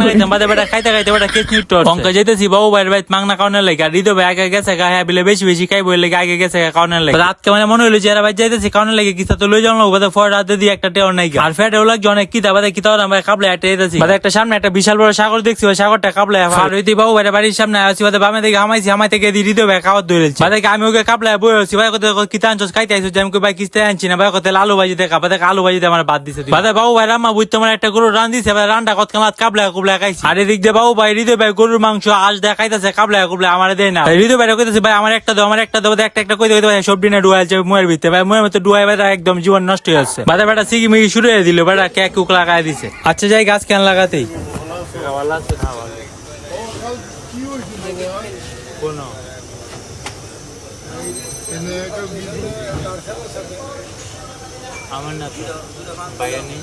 খাইতে খাইতে বেটা কেচ নিট অঙ্ক যেতেছি বাবু ভাইয়ের ভাই মাংনা কাউনের লাগে। আর হৃদয় ভাই আগে গেছে গা হ্যাঁ বিলে বেশি বেশি এর লাগে আগে গেছে গা কাউনের লাগে। রাতকে মানে মনে যে ভাই যাইতেছি কাউনের লাগে কিতা তো লই যাওয়া বাদে ফর রাতে দিয়ে একটা টেওর নাই আর ফ্যাটেও লাগছে অনেক কিতা বাদে কিতা আমরা কাবলে একটা যেতেছি বাদে একটা সামনে একটা বিশাল বড় সাগর দেখছি ওই সাগরটা কাবলে আর হইতে বাবু ভাইয়ের বাড়ির সামনে আসি বাদে বামে থেকে হামাইছি হামাই থেকে দিয়ে হৃদয় ভাই খাওয়ার ধরেছি বাদে আমি ওকে কাবলে বই আছি ভাই কত কিতা আনছস খাইতে আইছো যে আমি ভাই কিস্তে আনছি না ভাই কত আলু ভাজি দেখা বাদে আলু ভাজিতে আমার বাদ দিছে বাদে বাবু ভাই রাম্মা বুঝতে আমার একটা গরু রান দিছে রানটা কত কামাত কাবলা কুবলা খাইছি। আর এদিক দিয়ে বাবু ভাই হৃদয় ভাই গরুর মাংস আজ দেখাইতেছে কাবলা কুবলা আমার দেয় না। হৃদয় ভাই কইতেছে ভাই আমার একটা দাও আমার একটা দাও একটা একটা কই দেবে ভাই সবজি না ডুয়াইছে মুয়ের ভিতরে। ভাই মুয়ের মতো ডুয়াই ভাই একদম জীবন নষ্ট হয়ে যাচ্ছে বাদে বেটা সিগি মিগি শুরু হয়ে দিল বেটা কেক কুক লাগাই দিছে। আচ্ছা যাই গাছ কেন লাগাতেই আমার না বাইরে নেই।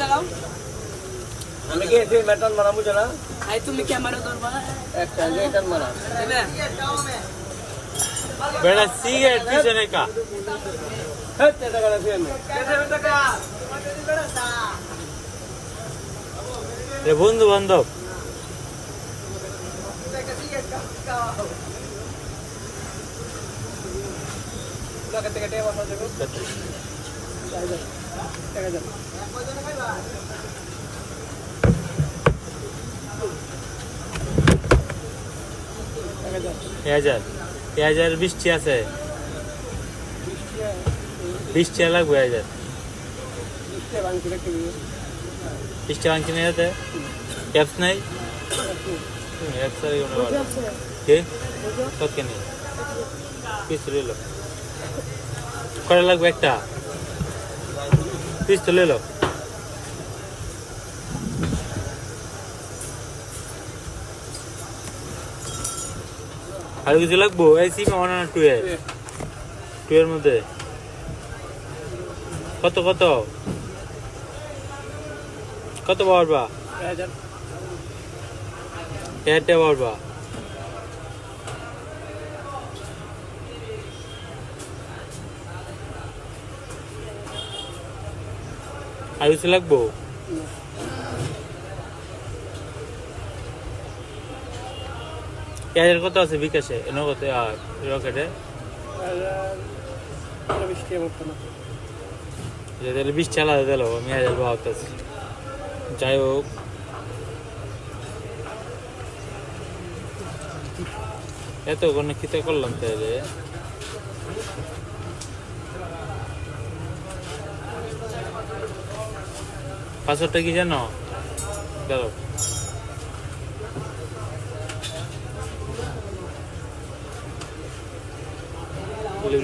দাও। আমি গিয়েছি মেটন মারা বুঝো না? তুমি ক্যামেরা ধরবা? একটা মেটন মারা। দেবে সিগারেট পিছনে কা হচ্ছে টাকা রাখি আমি রে বন্ধু বান্ধব এ হাজার এ হাজার বৃষ্টি আছে বৃষ্টি লাগবে এ হাজার বৃষ্টি ভাঙছি না যাতে ক্যাপস নাই আর এগুলো ভালো কে কত কেন পিস লইল কটা লাগবে একটা পিস তো লইল আর কিছু লাগবো এই সিম ওয়ান আর টু এর টু এর মধ্যে কত কত কত পারবা এটা পারবা আর লাগবো? পেঁয়াজের কত আছে বিকাশে? এনে কত আর রকেটে বৃষ্টি আলাদা দিল, আমি হাজার ভাবতেছি। যাই হোক। এত কোনো খিতে করলাম তাহলে পাসওয়ার্ডটা কি জানো? দাঁড়াও।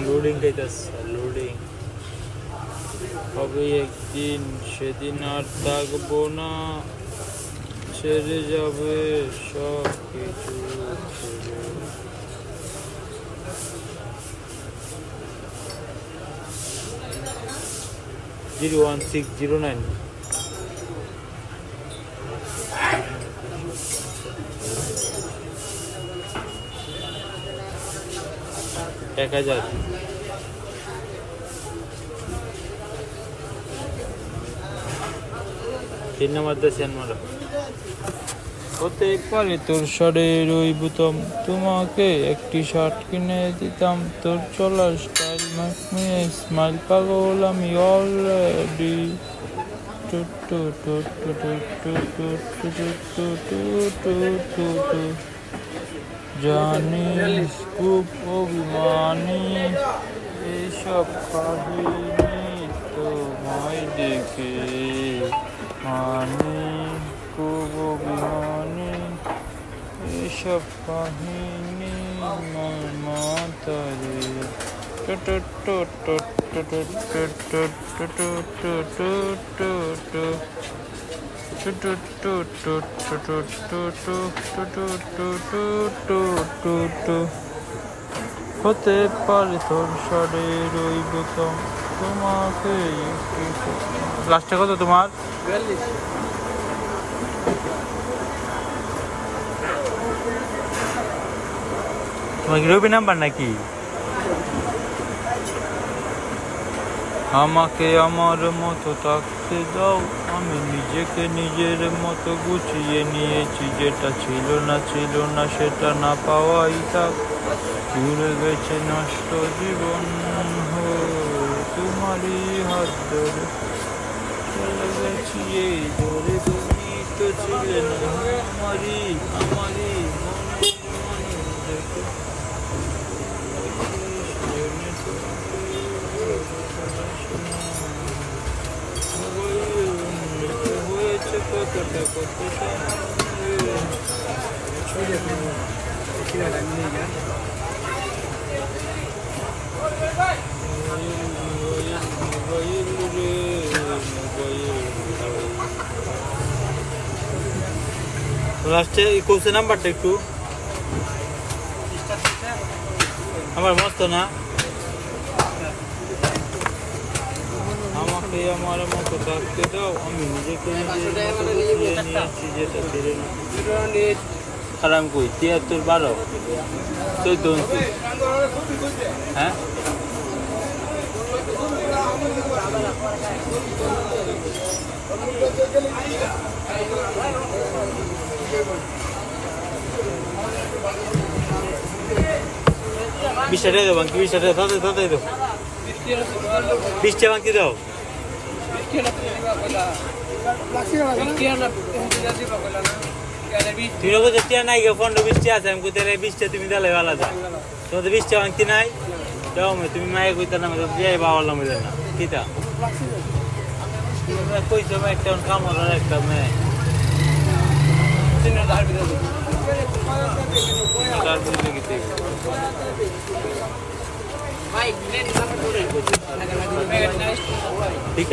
লোডিং গাইতাস লোডিং হবে একদিন সেদিন আর থাকব না। ছেড়ে যাবে সব কিছু zero one six zero nine. এক হাজার। তিন নম্বর দেশেন মারো হতে পারে তোর শার্টের ওই বুতম তোমাকে একটি শার্ট কিনে দিতাম। তোর চলার স্টাইল মাকমি স্মাইল পাগল আমি অলরেডি জানিস খুব অভিমানী। এইসব কাহিনী তোমায় দেখে মানে। কুব বিহানে এসব কাহিনী মাতারে হতে পারে তোর সরে রইব তোমাকে লাস্টে কত তোমার? তোমার কি রবি নাম্বার নাকি? আমাকে আমার মতো থাকতে দাও, আমি নিজেকে নিজের মতো গুছিয়ে নিয়েছি, যেটা ছিল না ছিল না সেটা না পাওয়াই থাক। ঘুরে গেছে নষ্ট জীবন হো, তোমারই হাত ধরে। চলে গেছি এই ধরে তুমি তো ছিলে না, আমারই আমারই মনে মনে দেখে হয়েছে কতটা কত লাস্টে কোর্সের নাম্বারটা একটু আমার মস্ত না আমাকে আমার মতো থাকতে দাও, আমি নিজেকে নিয়েছি, যেটা ফিরে খারাম কই? তিয়াত্তর বারো? চৈত হ্যাঁ? বিশটা দেবো বিশটা দাও তাদের দাও। বিশটা ভাঙতে দাও। তুমি টিয়া নাই গে পনেরো বিশটা আছে? আমি কোথায় বিশটা তুমি দিলে ভালো যায় তোমাদের বিশটা বাঙ্কি নাই। আমি তুমি মায়ে কইতা না বাবার নামে দেন না কিতা কইছো একটা কাম হলো একটা মেয়ে তার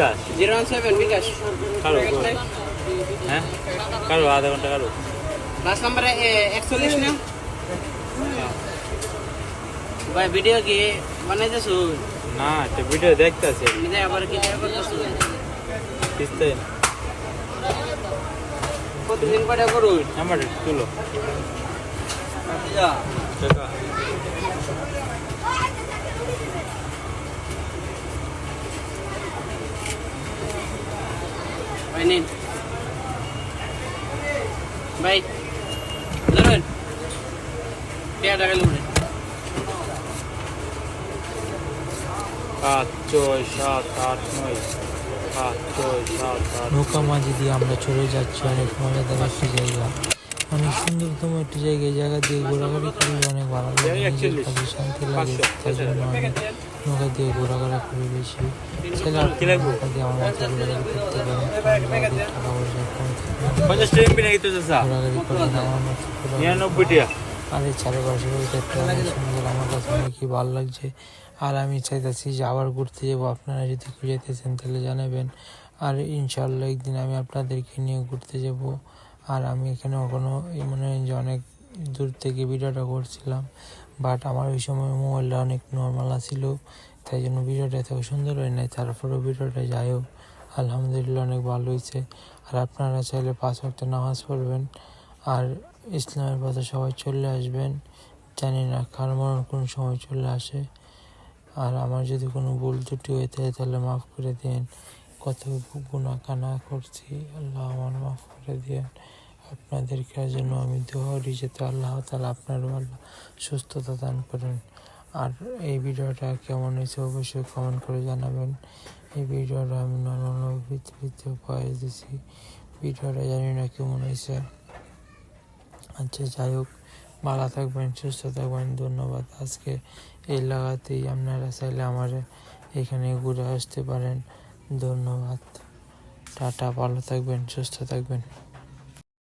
আছে জিরো সেভেন বিকাশ। কারও হ্যাঁ? কারও আধা ঘণ্টা কারও লাস্ট নাম্বারে একচল্লিশ না? ভাই ভিডিও কি বানাইতেছো? না একটা ভিডিও দেখতেছে। আবার কি করতেছো? কতদিন পরে করুন? আমার তুলো। টাকা ভাই নিন ভাই ধরুন লুড়ে পাঁচ ছয় সাত আট নয় পাঁচ ছয় সাত আট নৌকা মাঝি দিয়ে আমরা চলে যাচ্ছি অনেক মজাদার একটি জায়গা অনেক সুন্দরতম একটি জায়গা এই জায়গা দিয়ে ঘোরাঘুরি করলে অনেক ভালো লাগে শান্তি লাগে জন্য নৌকা দিয়ে ঘোরাঘুরা করি বেশি ছেলে নৌকা দিয়ে আমার ঘোরাঘুরি করতে পারেন। টাকা পয়সা কম থাকে পঞ্চাশ টাকা পিনে গেতে চাষা ঘোরাঘুরি করবেন আমার মতো ঘোরাঘুরি আর চারিপাশে দেখতে অনেক সুন্দর আমার কাছে অনেকই ভালো লাগছে। আর আমি চাইতেছি যে আবার ঘুরতে যাব। আপনারা যদি যেতেছেন তাহলে জানাবেন। আর ইনশাল্লাহ একদিন আমি আপনাদেরকে নিয়ে ঘুরতে যাব। আর আমি এখানে কোনো মনে হয় যে অনেক দূর থেকে ভিডিওটা করছিলাম। বাট আমার ওই সময় মোবাইলটা অনেক নর্মাল ছিল তাই জন্য ভিডিওটা এত সুন্দর হয় নাই, তারপরেও ভিডিওটা যাই হোক, আলহামদুলিল্লাহ অনেক ভালো হয়েছে। আর আপনারা চাইলে পাঁচ ওয়াক্ত নামাজ পড়বেন, আর ইসলামের পথে সবাই চলে আসবেন। জানি না কার মরণ কোন সময় চলে আসে। আর আমার যদি কোনো ভুল ত্রুটি হয়ে থাকে, তাহলে মাফ করে দিন কত গুণা কানা করছি, আল্লাহ আমার মাফ করে দিন আপনাদেরকে জন্য আমি দোয়া করি যাতে আল্লাহ তালা আপনারও আল্লাহ সুস্থতা দান করেন। আর এই ভিডিওটা কেমন হয়েছে অবশ্যই কমেন্ট করে জানাবেন। এই ভিডিওটা আমি নর্মাল পৃথিবীতে পায়ে দিছি। ভিডিওটা জানি না কেমন হয়েছে। আচ্ছা যাই হোক, ভালো থাকবেন, সুস্থ থাকবেন, ধন্যবাদ। আজকে এই লাগাতেই আপনারা চাইলে আমার এখানে ঘুরে আসতে পারেন। ধন্যবাদ। টাটা, ভালো থাকবেন, সুস্থ থাকবেন।